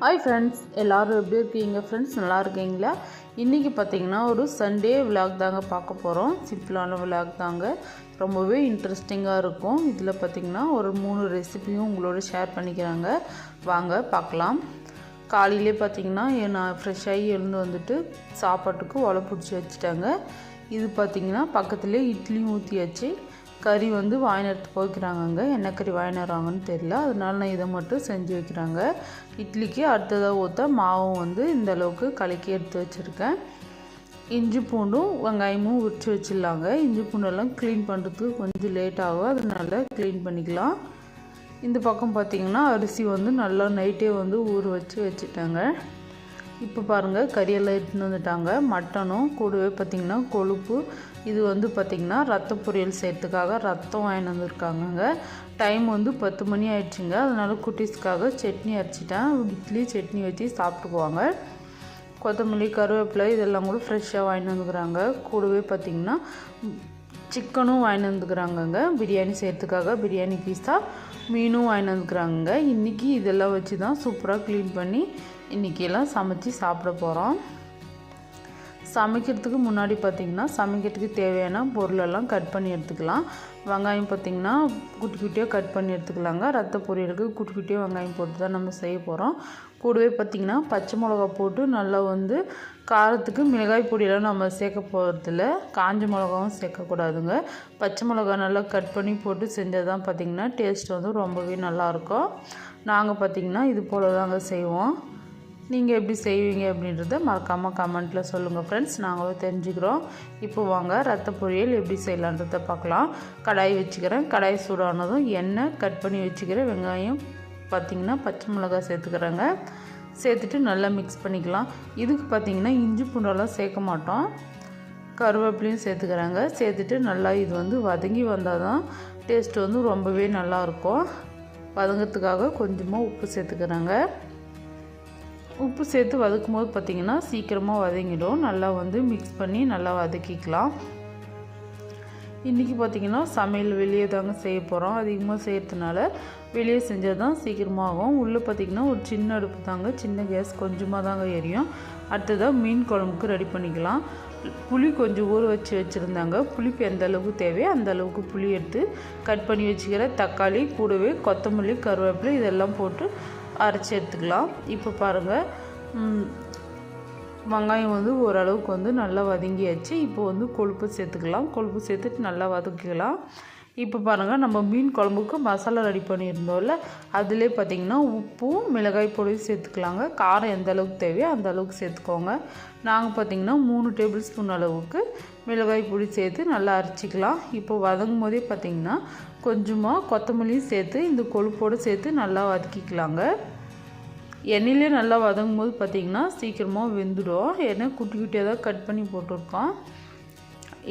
Hi friends எல்லோரும் எப்படி இருக்கீங்க? ஃப்ரெண்ட்ஸ் நல்லா இருக்கீங்களா? இன்றைக்கி பார்த்தீங்கன்னா ஒரு சண்டே விலாக் தாங்க பார்க்க போகிறோம் சிம்பிளான விலாக் தாங்க. ரொம்பவே இன்ட்ரெஸ்டிங்காக இருக்கும். இதில் பார்த்திங்கன்னா ஒரு மூணு ரெசிபியும் உங்களோட ஷேர் பண்ணிக்கிறாங்க. வாங்க பார்க்கலாம். காலையிலே பார்த்தீங்கன்னா நான் ஃப்ரெஷ்ஷாகி எழுந்து வந்துட்டு சாப்பாட்டுக்கு ஒலை பிடிச்சி வச்சுட்டாங்க. இது பார்த்திங்கன்னா பக்கத்துலேயே இட்லியும் ஊற்றியாச்சு கறி வந்து வாங்கினத்து போய்க்கிறாங்கங்க என்ன கறி வாங்கினறாங்கன்னு தெரியல. அதனால நான் இதை மட்டும் செஞ்சு வைக்கிறாங்க. இட்லிக்கு அடுத்ததாக ஊற்ற மாவும் வந்து இந்த அளவுக்கு கலக்கி எடுத்து வச்சுருக்கேன். இஞ்சி பூண்டும் வெங்காயமும் உரிச்சு வச்சிடலாங்க. இஞ்சி பூண்டெல்லாம் க்ளீன் பண்ணுறதுக்கு கொஞ்சம் லேட் ஆகும். அதனால க்ளீன் பண்ணிக்கலாம். இந்த பக்கம் பார்த்திங்கன்னா அரிசி வந்து நல்லா நைட்டே வந்து ஊற வச்சு வச்சுட்டாங்க. இப்போ பாருங்கள் கறியெல்லாம் எடுத்துன்னு வந்துட்டாங்க. மட்டனும் கூடவே பார்த்திங்கன்னா கொழுப்பு இது வந்து பார்த்திங்கன்னா ரத்த பொரியல் செய்கிறதுக்காக ரத்தம் வாங்கிட்டு வந்திருக்காங்கங்க. டைம் வந்து பத்து மணி ஆயிடுச்சுங்க. அதனால் குட்டீஸ்க்காக சட்னி அரைச்சிட்டேன். இட்லி சட்னி வச்சு சாப்பிட்டுக்குவாங்க. கொத்தமல்லி கருவேப்பிலை இதெல்லாம் கூட ஃப்ரெஷ்ஷாக வாங்கிட்டு வந்துக்கிறாங்க. கூடவே பார்த்திங்கன்னா சிக்கனும் வாங்கிட்டு வந்துக்கிறாங்கங்க. பிரியாணி செய்கிறதுக்காக பிரியாணி பீஸா மீனும் வாங்கிட்டு வந்துக்கிறாங்க இன்றைக்கி இதெல்லாம் வச்சு தான் சூப்பராக க்ளீன் பண்ணி இன்றைக்கெல்லாம் சமைச்சு சாப்பிட போகிறோம் சமைக்கிறதுக்கு முன்னாடி பார்த்திங்கன்னா சமைக்கிறதுக்கு தேவையான பொருளெல்லாம் கட் பண்ணி எடுத்துக்கலாம். வெங்காயம் பார்த்திங்கன்னா குட்டி குட்டியாக கட் பண்ணி எடுத்துக்கலாங்க. ரத்த பொரியலுக்கு குட்டி குட்டியாக வெங்காயம் போட்டு தான் நம்ம செய்ய போகிறோம் கூடவே பார்த்திங்கன்னா பச்சை மிளகா போட்டு நல்லா வந்து காரத்துக்கு மிளகாய் பொடியெல்லாம் நம்ம சேர்க்க போகிறதில்ல காஞ்ச மிளகாவும் சேர்க்கக்கூடாதுங்க. பச்சை மிளகா நல்லா கட் பண்ணி போட்டு செஞ்சால் தான் பார்த்திங்கன்னா டேஸ்ட் வந்து ரொம்பவே நல்லாயிருக்கும் நாங்கள் பார்த்திங்கன்னா இது போல் தாங்க செய்வோம். நீங்கள் எப்படி செய்வீங்க அப்படின்றத மறக்காமல் கமெண்ட்டில் சொல்லுங்கள் ஃப்ரெண்ட்ஸ் நாங்களும் தெரிஞ்சுக்கிறோம். இப்போ வாங்க ரத்த பொரியல் எப்படி செய்யலான்றதை பார்க்கலாம். கடாய் வச்சுக்கிறேன். கடாய் சூடானதும் எண்ணெய் கட் பண்ணி வச்சுக்கிறேன். வெங்காயம் பார்த்திங்கன்னா பச்சை மிளகாய் சேர்த்துக்கிறேங்க. சேர்த்துட்டு நல்லா மிக்ஸ் பண்ணிக்கலாம். இதுக்கு பார்த்திங்கன்னா இஞ்சி பூண்டெல்லாம் சேர்க்க மாட்டோம். கருவேப்பிலையும் சேர்த்துக்கிறாங்க. சேர்த்துட்டு நல்லா இது வந்து வதங்கி வந்தால் தான் டேஸ்ட் வந்து ரொம்பவே நல்லாயிருக்கும் வதங்கிறதுக்காக கொஞ்சமாக உப்பு சேர்த்துக்கிறாங்க. உப்பு சேர்த்து வதக்கும் போது பார்த்திங்கன்னா சீக்கிரமாக வதங்கிடும். நல்லா வந்து மிக்ஸ் பண்ணி நல்லா வதக்கிக்கலாம். இன்றைக்கி பார்த்திங்கன்னா சமையல் வெளியே தாங்க செய்ய போகிறோம் அதிகமாக செய்கிறதுனால வெளியே செஞ்சால் தான் சீக்கிரமாகும். உள்ளே பார்த்திங்கன்னா ஒரு சின்ன அடுப்பு தாங்க சின்ன கேஸ் கொஞ்சமாக தாங்க எரியும். அடுத்ததாக மீன் குழம்புக்கு ரெடி பண்ணிக்கலாம். புளி கொஞ்சம் ஊற வச்சு வச்சுருந்தாங்க. புளிப்பு எந்த அளவுக்கு தேவையோ அந்த அளவுக்கு புளி எடுத்து கட் பண்ணி வச்சுக்கிற தக்காளி கூடவே கொத்தமல்லி கருவேப்பிலை இதெல்லாம் போட்டு அரைச்சி எடுத்துக்கலாம். இப்போ பாருங்கள் வெங்காயம் வந்து ஓரளவுக்கு வந்து நல்லா வதங்கியாச்சு. இப்போ வந்து கொழுப்பு சேர்த்துக்கலாம். கொழுப்பு சேர்த்துட்டு நல்லா வதக்கிக்கலாம். இப்போ பாருங்கள் நம்ம மீன் குழம்புக்கு மசாலா ரெடி பண்ணியிருந்தோம்ல அதிலே பார்த்திங்கன்னா உப்பும் மிளகாய் பொடியும் சேர்த்துக்கலாங்க. காரம் எந்த அளவுக்கு தேவையோ அந்த அளவுக்கு சேர்த்துக்கோங்க. நாங்கள் பார்த்திங்கன்னா மூணு டேபிள் ஸ்பூன் அளவுக்கு மிளகாய் பொடி சேர்த்து நல்லா அரைச்சிக்கலாம். இப்போ வதங்கும் போதே பார்த்திங்கன்னா கொஞ்சமாக கொத்தமல்லியும் சேர்த்து இந்த கொழுப்போடு சேர்த்து நல்லா வதக்கிக்கலாங்க. எண்ணெயிலே நல்லா வதங்கும் போது பார்த்திங்கன்னா சீக்கிரமாக வெந்துடும். ஏன்னா குட்டி குட்டியாக தான் கட் பண்ணி போட்டிருக்கோம்.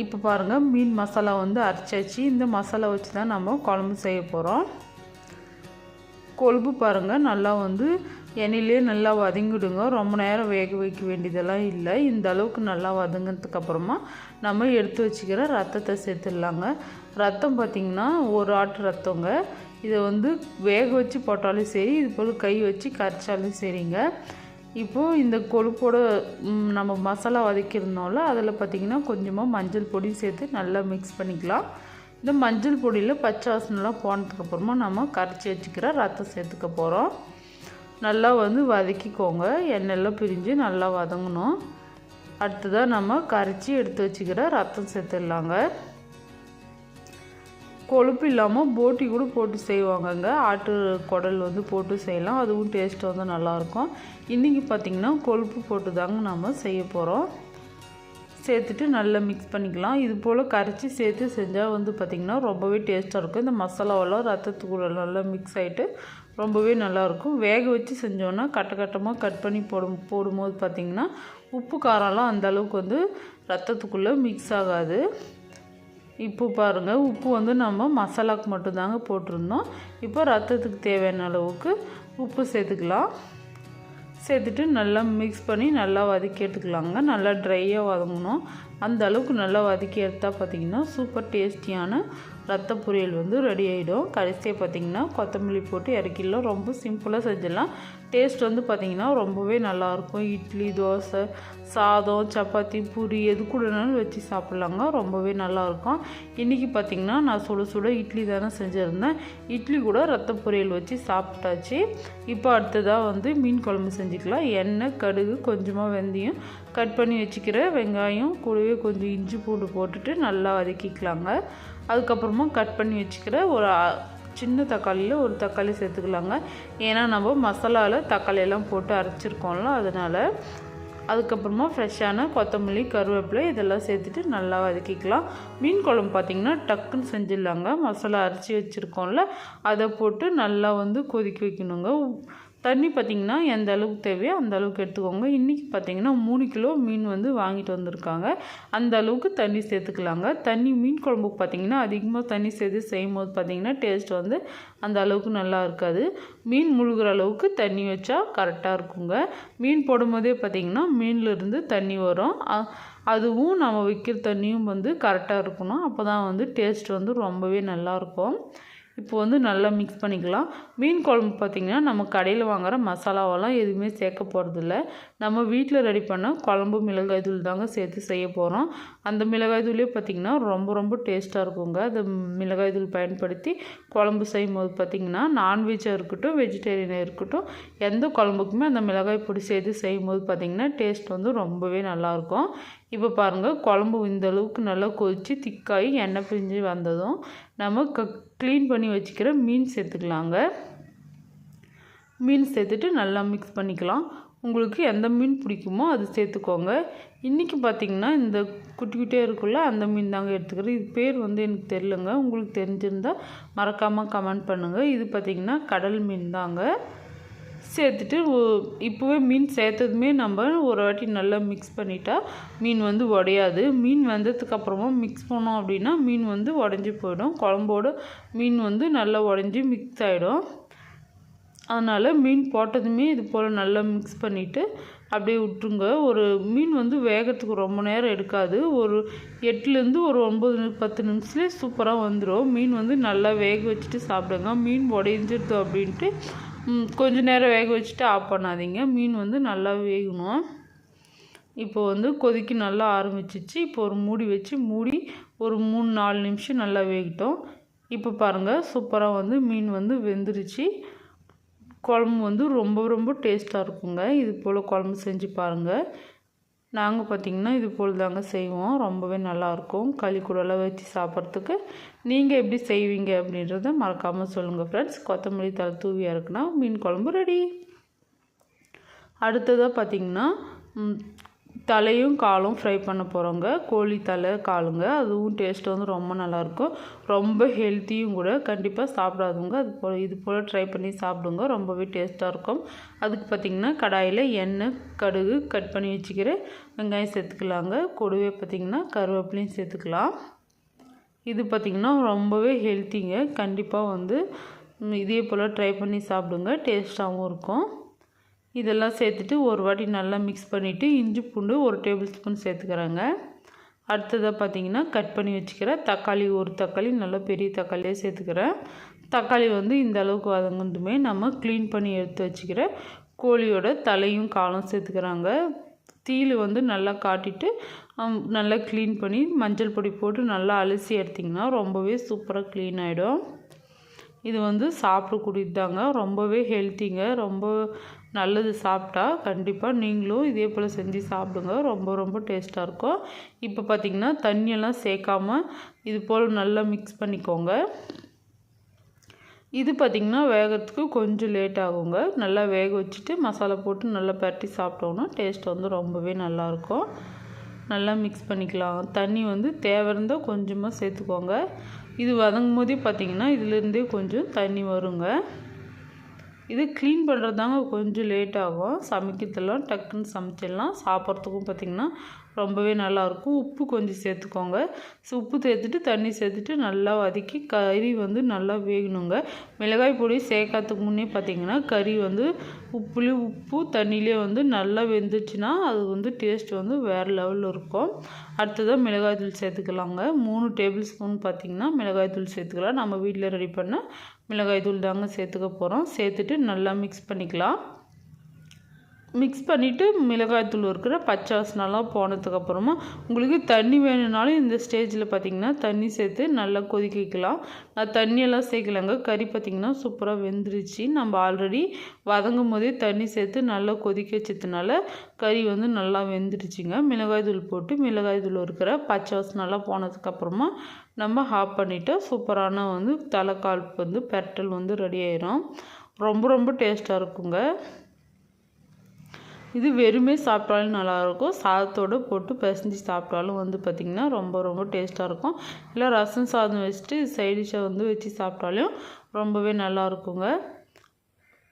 இப்போ பாருங்கள் மீன் மசாலா வந்து அரைச்சாச்சு. இந்த மசாலா வச்சு தான் நம்ம குழம்பு செய்ய போகிறோம் கொழுப்பு பாருங்கள் நல்லா வந்து எண்ணெயிலே நல்லா வதங்கிடுங்க. ரொம்ப நேரம் வேக வைக்க வேண்டியதெல்லாம் இல்லை. இந்த அளவுக்கு நல்லா வதங்கினதுக்கு அப்புறமா நம்ம எடுத்து வச்சுக்கிற ரத்தத்தை சேர்த்துடலாங்க. ரத்தம் பார்த்திங்கன்னா ஒரு ஆட்டு ரத்தங்க. இதை வந்து வேக வச்சு போட்டாலும் சரி இது போல் கை வச்சு கரைச்சாலும் சரிங்க. இப்போது இந்த கொழுப்போட நம்ம மசாலா வதக்கியிருந்தோம்ல அதில் பார்த்திங்கன்னா கொஞ்சமாக மஞ்சள் பொடி சேர்த்து நல்லா மிக்ஸ் பண்ணிக்கலாம். இந்த மஞ்சள் பொடியில் பச்சை வாசனெலாம் போனதுக்கப்புறமா நம்ம கரைச்சி வச்சுக்கிற ரத்தம் சேர்த்துக்க போகிறோம் நல்லா வந்து வதக்கிக்கோங்க. எண்ணெயெல்லாம் பிரிஞ்சு நல்லா வதங்கணும். அடுத்ததாக நம்ம கரைச்சி எடுத்து வச்சுக்கிற ரத்தம் சேர்த்துடலாங்க. கொழுப்பு இல்லாமல் போட்டி கூட போட்டு செய்வாங்கங்க. ஆட்டு குடல் வந்து போட்டு செய்யலாம். அதுவும் டேஸ்ட் வந்து நல்லாயிருக்கும். இன்றைக்கி பார்த்திங்கன்னா கொழுப்பு போட்டு தாங்க நம்ம செய்ய போகிறோம் சேர்த்துட்டு நல்லா மிக்ஸ் பண்ணிக்கலாம். இது போல் கரைச்சி சேர்த்து செஞ்சால் வந்து பார்த்திங்கன்னா ரொம்பவே டேஸ்ட்டாக இருக்கும். இந்த மசாலாவெல்லாம் ரத்தத்துக்குள்ள நல்லா மிக்ஸ் ஆகிட்டு ரொம்பவே நல்லாயிருக்கும். வேக வச்சு செஞ்சோன்னா கட்ட கட்டமாக கட் பண்ணி போடும் போடும்போது பார்த்திங்கன்னா உப்பு காரம்லாம் அந்தளவுக்கு வந்து ரத்தத்துக்குள்ளே மிக்ஸ் ஆகாது. இப்போ பாருங்கள் உப்பு வந்து நம்ம மசாலாவுக்கு மட்டும்தாங்க போட்டிருந்தோம். இப்போ ரத்தத்துக்கு தேவையான அளவுக்கு உப்பு சேர்த்துக்கலாம். சேர்த்துட்டு நல்லா மிக்ஸ் பண்ணி நல்லா வதக்கி எடுத்துக்கலாங்க. நல்லா ட்ரையாக வதங்கணும். அந்த அளவுக்கு நல்லா வதக்கி எடுத்தால் பார்த்திங்கன்னா சூப்பர் டேஸ்டியான ரத்த பொரியல் வந்து ரெடி ஆகிடும் கடைசியாக பார்த்திங்கன்னா கொத்தமல்லி போட்டு இறக்கிடலாம். ரொம்ப சிம்பிளாக செஞ்சிடலாம். டேஸ்ட் வந்து பார்த்திங்கன்னா ரொம்பவே நல்லாயிருக்கும். இட்லி தோசை சாதம் சப்பாத்தி பூரி எது கூடனாலும் வச்சு சாப்பிட்லாங்க. ரொம்பவே நல்லாயிருக்கும். இன்றைக்கி பார்த்திங்கன்னா நான் சுட சுட இட்லி தானே செஞ்சுருந்தேன். இட்லி கூட ரத்த பொரியல் வச்சு சாப்பிட்டாச்சு. இப்போ அடுத்ததாக வந்து மீன் குழம்பு செஞ்சுக்கலாம். எண்ணெய் கடுகு கொஞ்சமாக வெந்தயம். கட் பண்ணி வச்சுக்கிற வெங்காயம் கூடவே கொஞ்சம் இஞ்சி பூண்டு போட்டுட்டு நல்லா வதக்கிக்கலாங்க. அதுக்கப்புறமா கட் பண்ணி வச்சுக்கிற ஒரு சின்ன தக்காளியில் ஒரு தக்காளி சேர்த்துக்கலாங்க. ஏன்னா நம்ம மசாலாவில் தக்காளியெல்லாம் போட்டு அரைச்சிருக்கோம்ல அதனால் அதுக்கப்புறமா ஃப்ரெஷ்ஷான கொத்தமல்லி கருவேப்பிலை இதெல்லாம் சேர்த்துட்டு நல்லா வதக்கிக்கலாம். மீன் குழம்பு பார்த்திங்கன்னா டக்குன்னு செஞ்சிடலாங்க. மசாலா அரைச்சி வச்சுருக்கோம்ல அதை போட்டு நல்லா வந்து கொதிக்க வைக்கணுங்க. தண்ணி பார்த்திங்கன்னா எந்த அளவுக்கு தேவையோ அந்த அளவுக்கு எடுத்துக்கோங்க. இன்றைக்கி பார்த்திங்கன்னா மூணு கிலோ மீன் வந்து வாங்கிட்டு வந்திருக்காங்க. அந்த அளவுக்கு தண்ணி சேர்த்துக்கலாங்க. தண்ணி மீன் குழம்புக்கு பார்த்திங்கன்னா அதிகமாக தண்ணி சேர்த்து செய்யும் போது பார்த்திங்கன்னா டேஸ்ட் வந்து அந்த அளவுக்கு நல்லா இருக்காது. மீன் முழுகிற அளவுக்கு தண்ணி வச்சா கரெக்டாக இருக்குங்க. மீன் போடும்போதே பார்த்திங்கன்னா மீன்லேருந்து தண்ணி வரும். அதுவும் நம்ம வைக்கிற தண்ணியும் வந்து கரெக்டாக இருக்கணும். அப்போ தான் வந்து டேஸ்ட் வந்து ரொம்பவே நல்லாயிருக்கும் இப்போ வந்து நல்லா மிக்ஸ் பண்ணிக்கலாம். மீன் குழம்பு பார்த்திங்கன்னா நம்ம கடையில் வாங்குகிற மசாலாவெல்லாம் எதுவுமே சேர்க்க போகிறதில்ல நம்ம வீட்டில் ரெடி பண்ண குழம்பு மிளகாய் தூள் தாங்க சேர்த்து செய்ய போகிறோம் அந்த மிளகாய் தூளே பார்த்திங்கன்னா ரொம்ப ரொம்ப டேஸ்ட்டாக இருக்குங்க. அந்த மிளகாய் தூள் பயன்படுத்தி குழம்பு செய்யும் போது பார்த்திங்கன்னா நான்வெஜ்ஜாக இருக்கட்டும் வெஜிடேரியனாக இருக்கட்டும் எந்த குழம்புக்குமே அந்த மிளகாய் பொடி சேர்த்து செய்யும் போது பார்த்திங்கன்னா டேஸ்ட் வந்து ரொம்பவே நல்லாயிருக்கும் இப்போ பாருங்கள் குழம்பு இந்த அளவுக்கு நல்லா கொதித்து திக்காகி எண்ணெய் பிரிஞ்சு வந்ததும் நம்ம க க்ளீன் பண்ணி வச்சுக்கிற மீன் சேர்த்துக்கலாங்க. மீன் சேர்த்துட்டு நல்லா மிக்ஸ் பண்ணிக்கலாம். உங்களுக்கு எந்த மீன் பிடிக்குமோ அது சேர்த்துக்கோங்க. இன்றைக்கி பார்த்திங்கன்னா இந்த குட்டி குட்டியாக இருக்குல்ல அந்த மீன் தாங்க எடுத்துக்கிறேன் இது பேர் வந்து எனக்கு தெரிலங்க உங்களுக்கு தெரிஞ்சிருந்தால் மறக்காமல் கமெண்ட் பண்ணுங்கள் இது பார்த்திங்கன்னா கடல் மீன் தாங்க. சேர்த்துட்டு இப்போவே மீன் சேர்த்ததுமே நம்ம ஒரு வாட்டி நல்லா மிக்ஸ் பண்ணிட்டா மீன் வந்து உடையாது. மீன் வெந்ததுக்கப்புறமா மிக்ஸ் பண்ணோம் அப்படின்னா மீன் வந்து உடஞ்சி போயிடும். குழம்போடு மீன் வந்து நல்லா உடஞ்சி மிக்ஸ் ஆகிடும் அதனால் மீன் போட்டதுமே இது போல் நல்லா மிக்ஸ் பண்ணிவிட்டு அப்படியே விட்டுருங்க. ஒரு மீன் வந்து வேகிறதுக்கு ரொம்ப நேரம் எடுக்காது. ஒரு எட்டுலேருந்து ஒரு ஒம்பது பத்து நிமிஷத்துலேயே சூப்பராக வந்துடும் மீன் வந்து நல்லா வேக வச்சுட்டு சாப்பிடுங்க. மீன் உடைஞ்சிருது அப்படின்ட்டு கொஞ்சம் நேரம் வேக வச்சுட்டு ஆஃப் பண்ணாதீங்க. மீன் வந்து நல்லா வேகணும். இப்போ வந்து கொதிக்க நல்லா ஆரம்பிச்சிச்சு. இப்போ ஒரு மூடி வச்சு மூடி ஒரு மூணு நாலு நிமிஷம் நல்லா வேகட்டும். இப்போ பாருங்கள் சூப்பராக வந்து மீன் வந்து வெந்துருச்சு. குழம்பு வந்து ரொம்ப ரொம்ப டேஸ்ட்டாக இருக்குங்க. இது போல் குழம்பு செஞ்சு பாருங்கள் நாங்கள் பார்த்திங்கன்னா இது போல் தாங்க செய்வோம். ரொம்பவே நல்லாயிருக்கும் களி கூடலாம் வச்சு சாப்பிட்றதுக்கு. நீங்கள் எப்படி செய்வீங்க அப்படின்றத மறக்காமல் சொல்லுங்கள் ஃப்ரெண்ட்ஸ் கொத்தமல்லி தலை தூவியாக இருக்குன்னா மீன் குழம்பு ரெடி அடுத்ததாக பார்த்திங்கன்னா தலையும் காலும் ஃப்ரை பண்ண போகிறோங்க கோழி தலை காலுங்க. அதுவும் டேஸ்ட் வந்து ரொம்ப நல்லாயிருக்கும் ரொம்ப ஹெல்த்தியும் கூட கண்டிப்பாக சாப்பிடாதுங்க. அது போல் இது போல் ட்ரை பண்ணி சாப்பிடுங்க. ரொம்பவே டேஸ்ட்டாக இருக்கும். அதுக்கு பார்த்திங்கன்னா கடாயில் எண்ணெய் கடுகு கட் பண்ணி வச்சுக்கிற வெங்காயம் சேர்த்துக்கலாங்க. கூடவே பார்த்திங்கன்னா கருவேப்பிலையும் சேர்த்துக்கலாம். இது பார்த்திங்கன்னா ரொம்பவே ஹெல்த்திங்க கண்டிப்பாக வந்து இதே போல் ட்ரை பண்ணி சாப்பிடுங்க. டேஸ்ட்டாகவும் இருக்கும். இதெல்லாம் சேர்த்துட்டு ஒரு வாட்டி நல்லா மிக்ஸ் பண்ணிவிட்டு இஞ்சி பூண்டு ஒரு டேபிள் ஸ்பூன் சேர்த்துக்கிறாங்க. அடுத்ததாக பார்த்திங்கன்னா கட் பண்ணி வச்சுக்கிறேன் தக்காளி ஒரு தக்காளி நல்லா பெரிய தக்காளியாக சேர்த்துக்கிறேன். தக்காளி வந்து இந்த அளவுக்கு வதங்கினதுமே நம்ம க்ளீன் பண்ணி எடுத்து வச்சுக்கிற கோழியோட தலையும் காலும் சேர்த்துக்கிறாங்க. தீல் வந்து நல்லா காட்டிட்டு நல்லா க்ளீன் பண்ணி மஞ்சள் பொடி போட்டு நல்லா அலசி எடுத்திங்கன்னா ரொம்பவே சூப்பராக க்ளீன் ஆகிடும் இது வந்து சாப்பிடக்கூடியது தாங்க ரொம்பவே ஹெல்த்திங்க ரொம்ப நல்லது சாப்பிட்டா கண்டிப்பாக நீங்களும் இதே போல் செஞ்சு சாப்பிடுங்க. ரொம்ப ரொம்ப டேஸ்ட்டாக இருக்கும். இப்போ பார்த்திங்கன்னா தண்ணியெல்லாம் சேர்க்காம இது போல் நல்லா மிக்ஸ் பண்ணிக்கோங்க. இது பார்த்திங்கன்னா வேகிறதுக்கு கொஞ்சம் லேட் ஆகுங்க. நல்லா வேக வச்சுட்டு மசாலா போட்டு நல்லா பரட்டி சாப்பிட்டோன்னா டேஸ்ட் வந்து ரொம்பவே நல்லாயிருக்கும் நல்லா மிக்ஸ் பண்ணிக்கலாம். தண்ணி வந்து தேவை இருந்தால் கொஞ்சமாக சேர்த்துக்கோங்க. இது வதங்கும் போதே பார்த்திங்கன்னா இதுலேருந்தே கொஞ்சம் தண்ணி வருங்க. இது க்ளீன் பண்ணுறது தாங்க கொஞ்சம் லேட் ஆகும். சமைக்கிறதெல்லாம் டக்குன்னு சமைச்சிடலாம். சாப்பிட்றதுக்கும் பார்த்திங்கன்னா ரொம்பவே நல்லாயிருக்கும். உப்பு கொஞ்சம் சேர்த்துக்கோங்க. ஸோ உப்பு சேர்த்துட்டு தண்ணி சேர்த்துட்டு நல்லா வதக்கி கறி வந்து நல்லா வேகணுங்க. மிளகாய் பொடி சேர்க்கறதுக்கு முன்னே பார்த்திங்கன்னா கறி வந்து உப்புலேயும் உப்பு தண்ணியிலே வந்து நல்லா வெந்துச்சுன்னா அது வந்து டேஸ்ட் வந்து வேறு லெவலில் இருக்கும். அடுத்ததாக மிளகாய் தூள் சேர்த்துக்கலாங்க. மூணு டேபிள் ஸ்பூன் பார்த்திங்கன்னா மிளகாய் தூள் சேர்த்துக்கலாம். நம்ம வீட்டில் ரெடி பண்ண மிளகாய் தூள் தாங்க சேர்த்துக்க போகிறோம் சேர்த்துட்டு நல்லா மிக்ஸ் பண்ணிக்கலாம். மிக்ஸ் பண்ணிவிட்டு மிளகாய்த்தூள் இருக்கிற பச்சை வாசனெல்லாம் போனதுக்கப்புறமா உங்களுக்கு தண்ணி வேணும்னாலும் இந்த ஸ்டேஜில் பார்த்திங்கன்னா தண்ணி சேர்த்து நல்லா கொதிக்க வைக்கலாம். நான் தண்ணியெல்லாம் சேர்க்கலங்க. கறி பார்த்திங்கன்னா சூப்பராக வெந்துருச்சு. நம்ம ஆல்ரெடி வதங்கும் போதே தண்ணி சேர்த்து நல்லா கொதிக்க வச்சதுனால கறி வந்து நல்லா வெந்துருச்சுங்க. மிளகாய் தூள் போட்டு மிளகாய் தூள் இருக்கிற பச்சை வாசனெல்லாம் போனதுக்கப்புறமா நம்ம ஆஃப் பண்ணிவிட்டு சூப்பரான வந்து தலைக்கால் வந்து பெரட்டல் வந்து ரெடி ஆயிரும். ரொம்ப ரொம்ப டேஸ்ட்டாக இருக்குங்க. இது வெறுமே சாப்பிட்டாலும் நல்லாயிருக்கும். சாதத்தோடு போட்டு பிசைஞ்சு சாப்பிட்டாலும் வந்து பார்த்திங்கன்னா ரொம்ப ரொம்ப டேஸ்ட்டாக இருக்கும். இல்லை ரசம் சாதம் வச்சுட்டு சைடிஷை வந்து வச்சு சாப்பிட்டாலும் ரொம்பவே நல்லா இருக்குங்க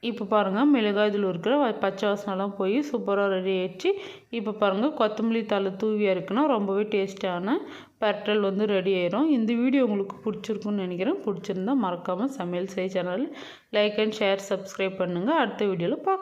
இப்போ பாருங்கள் மிளகாய் இதில் இருக்கிற பச்சை வாசனெல்லாம் போய் சூப்பராக ரெடி ஆயிடுச்சு. இப்போ பாருங்கள் கொத்தமல்லி தலை தூவியாக இருக்குன்னா ரொம்பவே டேஸ்ட்டான பெரட்டல் வந்து ரெடி ஆயிரும். இந்த வீடியோ உங்களுக்கு பிடிச்சிருக்குன்னு நினைக்கிறேன். பிடிச்சிருந்தா மறக்காமல் Samayal Sei channel like and share subscribe பண்ணுங்கள் அடுத்த வீடியோவில் பார்க்குறேன்